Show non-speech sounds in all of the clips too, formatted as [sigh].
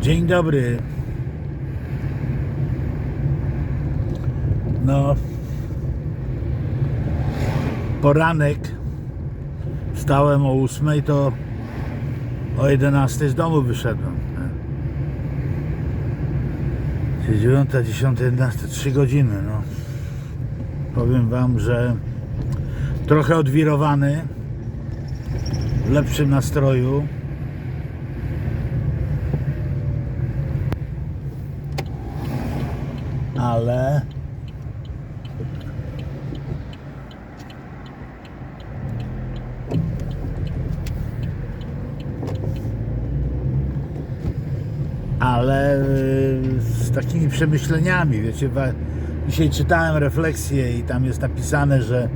Dzień dobry. No. Poranek. Wstałem o 8, to o 11 z domu wyszedłem. Czyli 9, 10, 11, 3 godziny. No. Powiem Wam, że trochę odwirowany, w lepszym nastroju. Ale ale y, z takimi przemyśleniami, wiecie, dzisiaj czytałem refleksję i tam jest napisane, że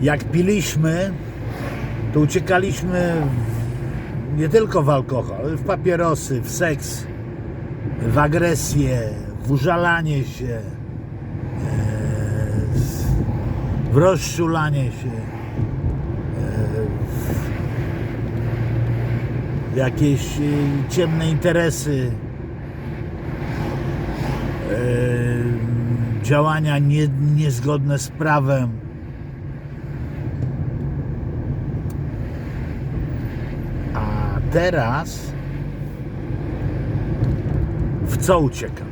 jak piliśmy, to uciekaliśmy nie tylko w alkohol, ale w papierosy, w seks, w agresję, w użalanie się, e, w rozczulanie się, e, w jakieś e, ciemne interesy, działania nie, niezgodne z prawem. A teraz w co uciekam?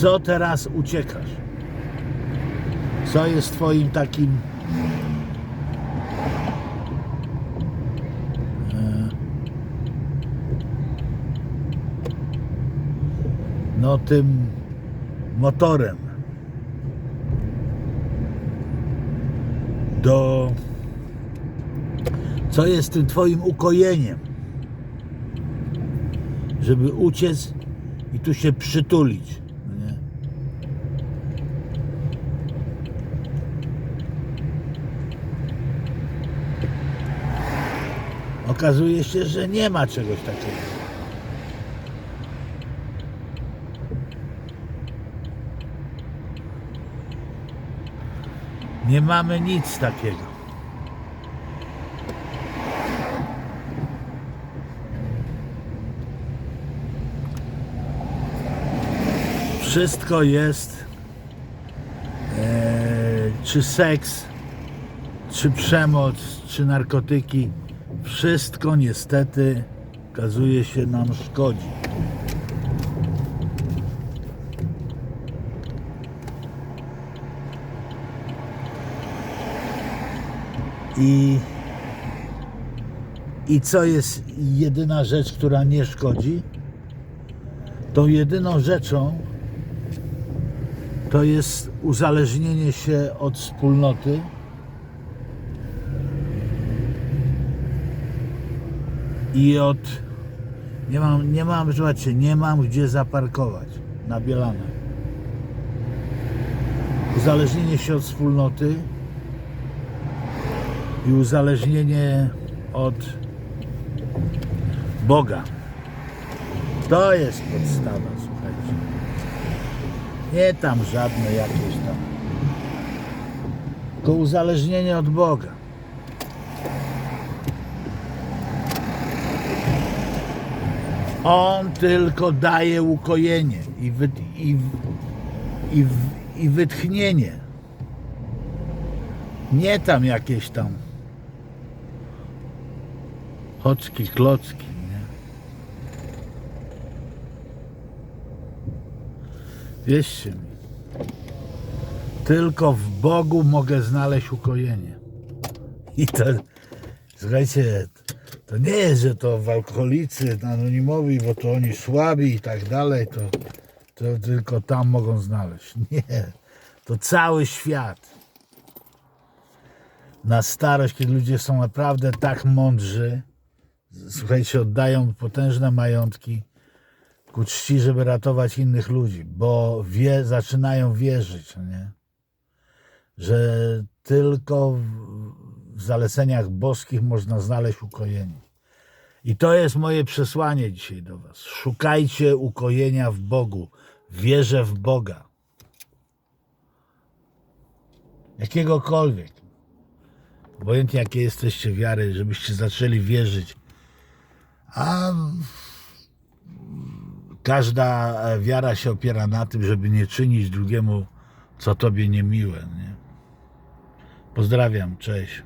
Co teraz uciekasz? Co jest twoim takim e, no tym motorem do co jest tym twoim ukojeniem żeby uciec i tu się przytulić. no Nie? Okazuje się, że nie ma czegoś takiego. Nie mamy nic takiego. wszystko jest e, czy seks, czy przemoc, czy narkotyki, wszystko niestety okazuje się nam szkodzi. I, I co jest jedyna rzecz, która nie szkodzi? Tą jedyną rzeczą, to jest uzależnienie się od wspólnoty. I od. Nie mam, nie mam, zobaczcie, nie mam gdzie zaparkować na Bielanach. Uzależnienie się od wspólnoty i uzależnienie od Boga. To jest podstawa, słuchajcie. Nie tam żadne jakieś tam. Tylko uzależnienie od Boga. On tylko daje ukojenie i, wy, i, i, i wytchnienie. Nie tam jakieś tam chocki, klocki. Nie? Wierzcie mi. Tylko w Bogu mogę znaleźć ukojenie. I to, słuchajcie, to nie jest, że to w alkoholicy anonimowi, bo to oni słabi i tak dalej, to, to tylko tam mogą znaleźć. [laughs] Nie, to cały świat. Na starość, kiedy ludzie są naprawdę tak mądrzy, słuchajcie, oddają potężne majątki, ku czci, żeby ratować innych ludzi, bo wie, zaczynają wierzyć, no nie? Że tylko w, zaleceniach boskich można znaleźć ukojenie. I to jest moje przesłanie dzisiaj do Was. Szukajcie ukojenia w Bogu. Wierzę w Boga. Jakiegokolwiek. Obojętnie jakie jesteście wiary, żebyście zaczęli wierzyć A każda wiara się opiera na tym, żeby nie czynić drugiemu, co tobie niemiłe. Nie? Pozdrawiam, cześć.